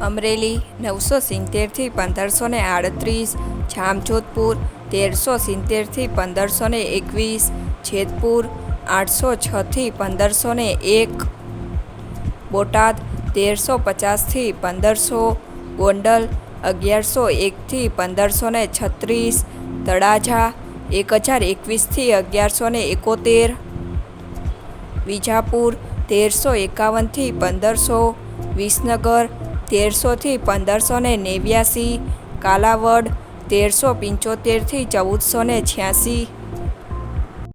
અમરેલી નવસો સિત્તેરથી પંદરસો ને આડત્રીસ, જામજોધપુર તેરસો સિત્તેરથી પંદરસો ને એકવીસ, જેતપુર આઠસો છથી પંદરસો ને એક, બોટાદ તેરસો પચાસથી પંદરસો, ગોંડલ અગિયારસો એકથી પંદરસો ને છત્રીસ, તળાજા એક હજાર એકવીસથી અગિયારસો ને એકોતેર, વિજાપુર તેરસો એકાવનથી પંદરસો, વિસનગર તેરસોથી પંદરસો ને નેવ્યાસી કાલાવડ તેરસો પંચોતેરથી ચૌદસો ને છ્યાસી